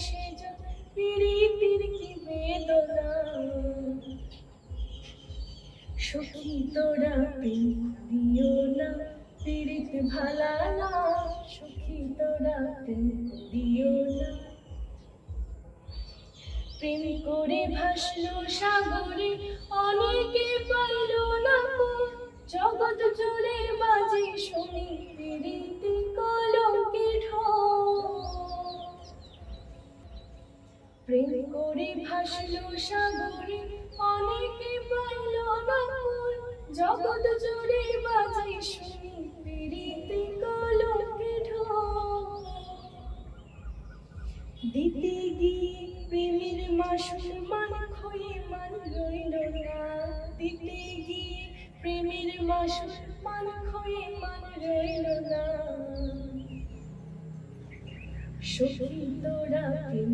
জন সখী তোরা করিও না পীড়িত ভালা না সখী তোরা করিও না প্রেম করে ভাসলো সাগরে, অনেকে পাইল না জগৎ জুড়ে বাজে শুনি প্রীতি কলঙ্কে প্রেম করে ভাসলো সাগরে, অনেকে পাইল। জগৎ জুড়ে বাজে শুনি প্রীতি কলঙ্কে দিতে গিয়ে প্রেমের মাসুল মান খয়ে মান রইল না। দিতে গিয়ে প্রেমের মাসুল মান খয়ে মান রইল না। সখী তোরা প্রেম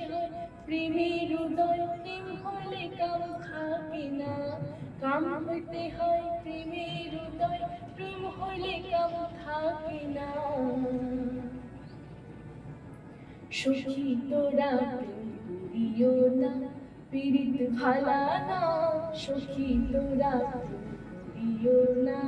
হয় প্রেমের উদয় প্রেম হলে কাম থাকে না। কাম হয় প্রেমের উদয় প্রেম হলে কাম থাকে না। সখী তোরা করিও না, পীড়িত ভালা না। সখী তোরা করিও না।